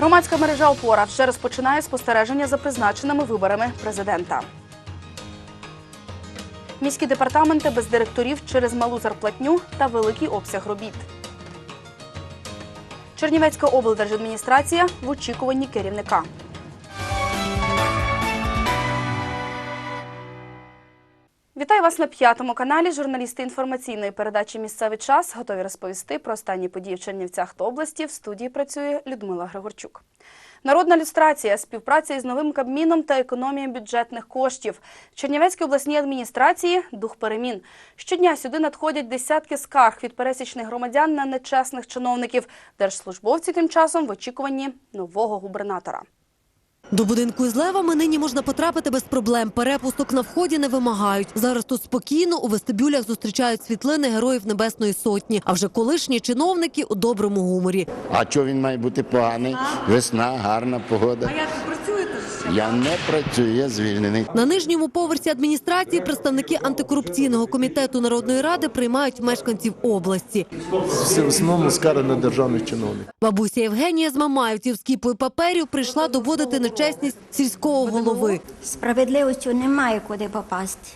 Громадська мережа Опора вже розпочинає спостереження за призначеними виборами президента. Міські департаменти без директорів через малу зарплатню та великий обсяг робіт. Чернівецька облдержадміністрація в очікуванні керівника. Вітаю вас на п'ятому каналі. Журналісти інформаційної передачі Місцевий час готові розповісти про останні події в Чернівцях та області. В студії працює Людмила Григорчук. Народна люстрація, співпраця із новим кабміном та економія бюджетних коштів. В Чернівецькій обласній адміністрації дух перемін. Щодня сюди надходять десятки скарг від пересічних громадян на нечесних чиновників. Держслужбовці тим часом в очікуванні нового губернатора. До будинку із левами нині можна потрапити без проблем. Перепусток на вході не вимагають. Зараз тут спокійно у вестибюлях зустрічають світлини героїв Небесної Сотні. А вже колишні чиновники у доброму гуморі. А чого він має бути поганий? Весна, гарна погода. А як? Я не працюю, я звільнений. На нижньому поверсі адміністрації представники антикорупційного комітету народної ради приймають мешканців області. Все в основному скара на державних чиновників. Бабуся Євгенія з Мамаївців з кіпою паперів прийшла доводити нечесність сільського голови. Справедливостю немає куди попасти.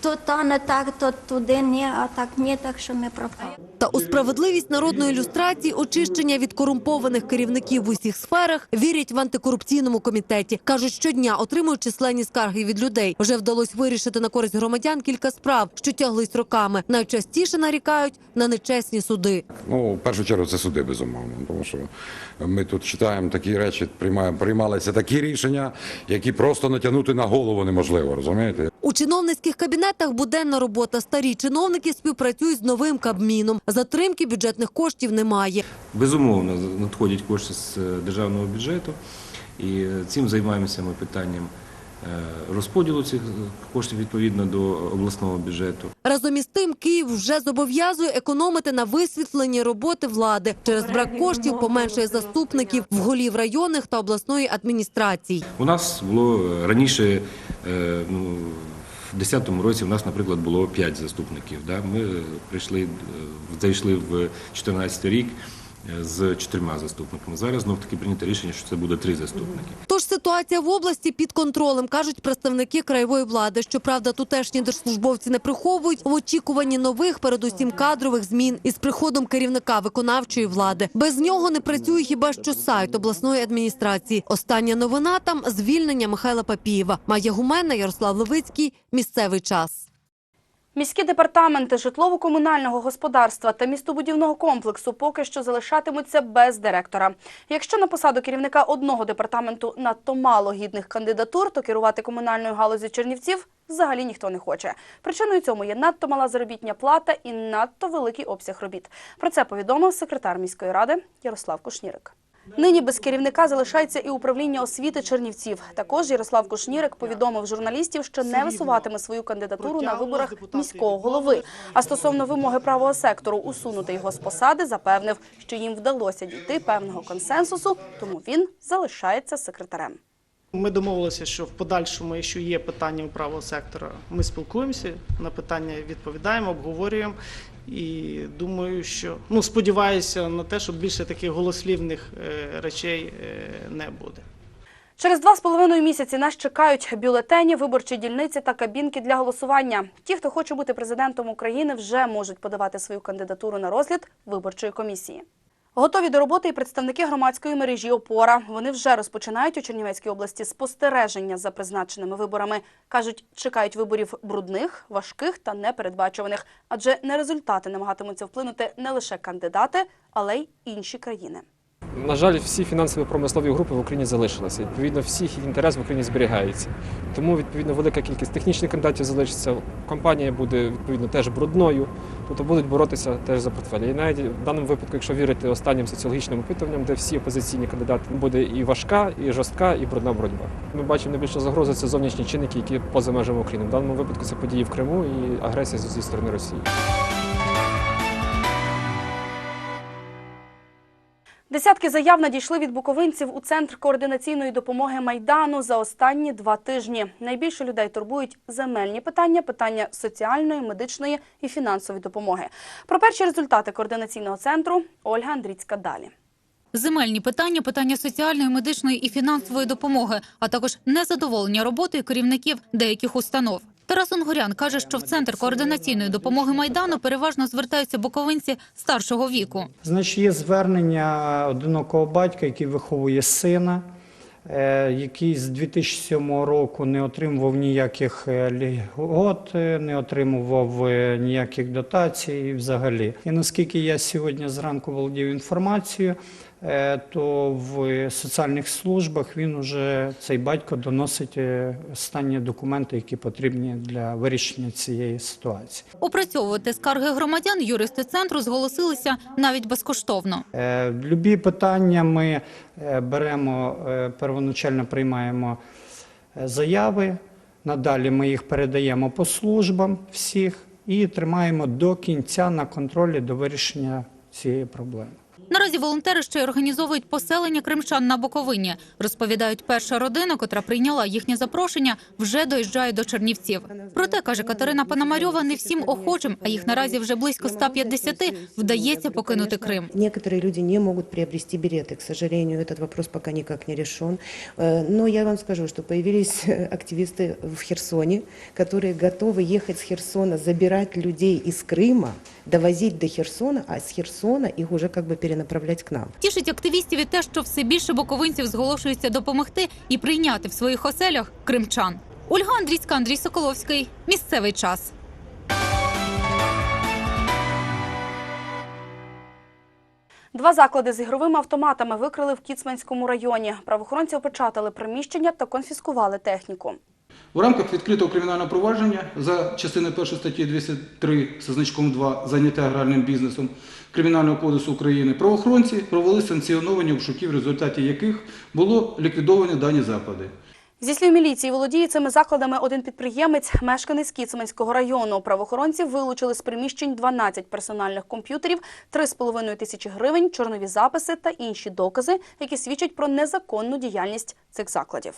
То та не так, то туди ні, а так ні, так що ми пропали. Та у справедливість народної ілюстрації, очищення від корумпованих керівників в усіх сферах вірять в антикорупційному комітеті. кажуть, щодня отримують численні скарги від людей. Вже вдалося вирішити на користь громадян кілька справ, що тяглись роками. Найчастіше нарікають на нечесні суди. Ну, в першу чергу це суди, безумовно, тому що ми тут читаємо такі речі, приймаємо, приймалися такі рішення, які просто натягнути на голову неможливо, розумієте? У чиновницьких кабінетах буденна робота. Старі чиновники співпрацюють з новим кабміном. Затримки бюджетних коштів немає. Безумовно, надходять кошти з е, державного бюджету, і е, цим займаємося ми питанням е, розподілу цих коштів відповідно до обласного бюджету. Разом із тим, Київ вже зобов'язує економити на висвітленні роботи влади. Через брак коштів поменшує заступників в голів районних та обласної адміністрацій. У нас було раніше, ну, в 2010 році у нас, наприклад, було 5 заступників. Да? Ми е, прийшли, е, зайшли в 2014 рік е, з чотирма заступниками. Зараз знов таки прийнято рішення, що це буде три заступники. Ситуація в області під контролем, кажуть представники краєвої влади. Щоправда, тутешні держслужбовці не приховують в очікуванні нових, передусім кадрових змін із приходом керівника виконавчої влади. Без нього не працює хіба що сайт обласної адміністрації. Остання новина там звільнення Михайла Папієва. Майя Гумена, Ярослав Левицький. Місцевий час. Міські департаменти житлово-комунального господарства та містобудівного комплексу поки що залишатимуться без директора. Якщо на посаду керівника одного департаменту надто мало гідних кандидатур, то керувати комунальною галузі Чернівців взагалі ніхто не хоче. Причиною цьому є надто мала заробітня плата і надто великий обсяг робіт. Про це повідомив секретар міської ради Ярослав Кушнірик. Нині без керівника залишається і управління освіти Чернівців. Також Ярослав Кушнірик повідомив журналістів, що не висуватиме свою кандидатуру на виборах міського голови. А стосовно вимоги правого сектору усунути його з посади, запевнив, що їм вдалося дійти певного консенсусу, тому він залишається секретарем. Ми домовилися, що в подальшому, якщо є питання у правого сектора, ми спілкуємося, на питання відповідаємо, обговорюємо. І думаю, що ну сподіваюся на те, що більше таких голослівних е, речей е, не буде. Через два з половиною місяці нас чекають бюлетені, виборчі дільниці та кабінки для голосування. Ті, хто хоче бути президентом України, вже можуть подавати свою кандидатуру на розгляд виборчої комісії. Готові до роботи і представники громадської мережі Опора. Вони вже розпочинають у Чернівецькій області спостереження за призначеними виборами. кажуть, чекають виборів брудних, важких та непередбачуваних, адже на результати намагатимуться вплинути не лише кандидати, але й інші країни. На жаль, всі фінансові промислові групи в Україні залишилися. Відповідно, всіх інтерес в Україні зберігається. Тому відповідно велика кількість технічних кандидатів залишиться. Компанія буде відповідно теж брудною, тобто будуть боротися теж за портфелі. І навіть в даному випадку, якщо вірити останнім соціологічним опитуванням, де всі опозиційні кандидати буде і важка, і жорстка, і брудна боротьба. Ми бачимо найбільша загроза це зовнішні чинники, які поза межами України. В даному випадку це події в Криму і агресія зі сторони Росії. Десятки заяв надійшли від буковинців у центр координаційної допомоги майдану за останні два тижні. Найбільше людей турбують земельні питання, питання соціальної, медичної і фінансової допомоги. Про перші результати координаційного центру Ольга Андрійська далі. Земельні питання, питання соціальної, медичної і фінансової допомоги, а також незадоволення роботою керівників деяких установ. Тарас Онгорян каже, що в центр координаційної допомоги майдану переважно звертаються буковинці старшого віку. Значить, є звернення одинокого батька, який виховує сина, е, який з 2007 року не отримував ніяких е, льгот, е, не отримував ніяких дотацій взагалі. І наскільки я сьогодні зранку володів інформацією, то в соціальних службах він уже цей батько доносить е, останні документи, які потрібні для вирішення цієї ситуації. Опрацьовувати скарги громадян юристи центру зголосилися навіть безкоштовно. Е, Любі питання ми е, беремо, е, первоначально приймаємо е, заяви, надалі ми їх передаємо по службам всіх і тримаємо до кінця на контролі до вирішення цієї проблеми. Наразі волонтери ще й організовують поселення кримчан на Буковині. Розповідають, перша родина, котра прийняла їхнє запрошення, вже доїжджає до Чернівців. Проте, каже Катерина Пономарьова, не всім охочим, а їх наразі вже близько 150, вдається покинути Крим. Некоторые люди не могут приобрести билеты. К сожалению, этот вопрос пока никак не решен. Э, Но я вам скажу, что появились э, активисты в Херсоне, которые готовы ехать с Херсона, забирать людей из Крыма, довозить до Херсона, а с Херсона их уже как бы перенаправлять к нам. Тішить активістів і те, що все більше буковинців зголошуються допомогти і прийняти в своїх оселях кримчан. Ольга Андрійська, Андрій Соколовський. Місцевий час. Два заклади з ігровими автоматами викрили в Кіцманському районі. Правоохоронці опечатали приміщення та конфіскували техніку. У рамках відкритого кримінального провадження за частиною 1 статті 203 зі значком 2 заняття аграрним бізнесом Кримінального кодексу України правоохоронці провели санкціоновані обшуки, в результаті яких було ліквідовані дані заклади. Зі слів міліції, володіє цими закладами один підприємець, мешканець Кіцманського району. Правоохоронці вилучили з приміщень 12 персональних комп'ютерів, 3,5 тисячі гривень, чорнові записи та інші докази, які свідчать про незаконну діяльність цих закладів.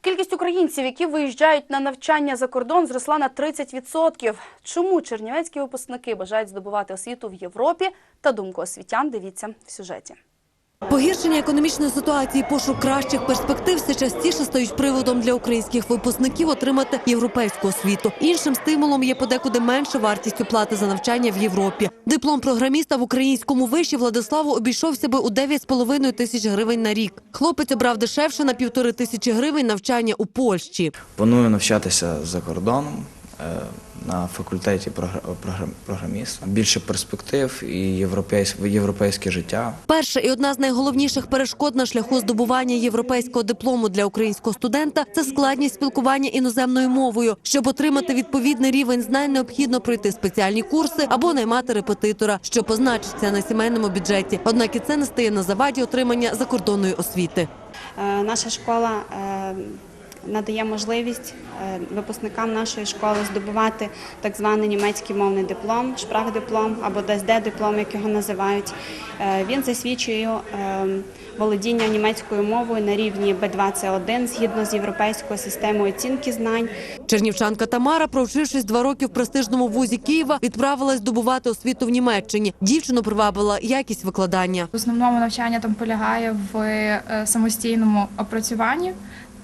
Кількість українців, які виїжджають на навчання за кордон, зросла на 30%. Чому чернівецькі випускники бажають здобувати освіту в Європі та думку освітян, дивіться в сюжеті. Погіршення економічної ситуації, пошук кращих перспектив все частіше стають приводом для українських випускників отримати європейську освіту. Іншим стимулом є подекуди менша вартість оплати за навчання в Європі. Диплом програміста в українському виші Владиславу обійшовся би у 9,5 тисяч гривень на рік. Хлопець обрав дешевше на півтори тисячі гривень навчання у Польщі. Планую навчатися за кордоном е, на факультеті програ- програ- програміста. Більше перспектив і європейсь- європейське життя. Перша і одна з найголовніших перешкод на шляху здобування європейського диплому для українського студента це складність спілкування іноземною мовою. Щоб отримати відповідний рівень знань, необхідно пройти спеціальні курси або наймати репетитора, що позначиться на сімейному бюджеті. Однак і це не стає на заваді отримання закордонної освіти. Е, Наша школа е, надає можливість е, випускникам нашої школи здобувати так званий німецький мовний диплом, шпрах-диплом або ДСД-диплом, як його називають. Е, Він засвідчує е, володіння німецькою мовою на рівні B2C1 згідно з європейською системою оцінки знань. Чернівчанка Тамара, провчившись два роки в престижному вузі Києва, відправилась здобувати освіту в Німеччині. Дівчину привабила якість викладання. В основному навчання там полягає в самостійному опрацюванні,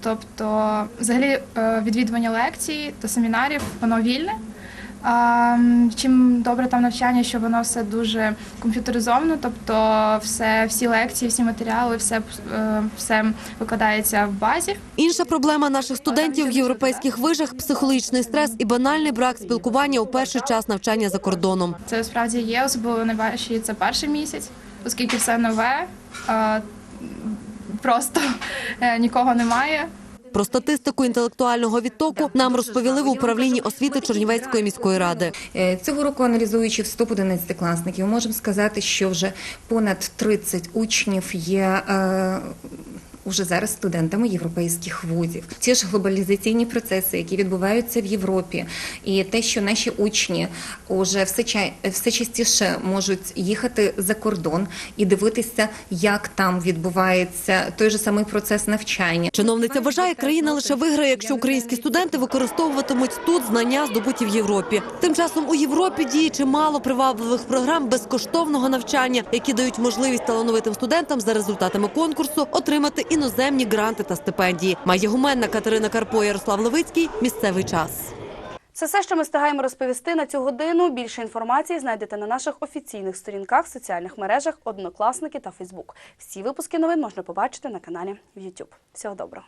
тобто, взагалі, е, відвідування лекцій та семінарів воно вільне. Чим добре там навчання, що воно все дуже комп'ютеризовано, тобто все, всі лекції, всі матеріали, все, е, все викладається в базі. Інша проблема наших студентів в європейських вишах – психологічний стрес і банальний брак спілкування у перший час навчання за кордоном. Це справді є, особливо найважче це перший місяць, оскільки все нове, просто е, нікого немає. Про статистику інтелектуального відтоку нам розповіли в управлінні освіти Чернівецької міської ради. Е, Цього року, аналізуючи вступ 11-класників, можемо сказати, що вже понад 30 учнів є е, уже зараз студентами європейських вузів. Ті ж глобалізаційні процеси, які відбуваються в Європі, і те, що наші учні уже все, все частіше можуть їхати за кордон і дивитися, як там відбувається той же самий процес навчання. Чиновниця вважає, країна лише виграє, якщо українські студенти використовуватимуть тут знання, здобуті в Європі. Тим часом у Європі діє чимало привабливих програм безкоштовного навчання, які дають можливість талановитим студентам за результатами конкурсу отримати іноземні гранти та стипендії. Має гуменна Катерина Карпо, Ярослав Левицький. Місцевий час. Це все, що ми встигаємо розповісти на цю годину. Більше інформації знайдете на наших офіційних сторінках, соціальних мережах, Однокласники та Фейсбук. Всі випуски новин можна побачити на каналі в YouTube. Всього доброго.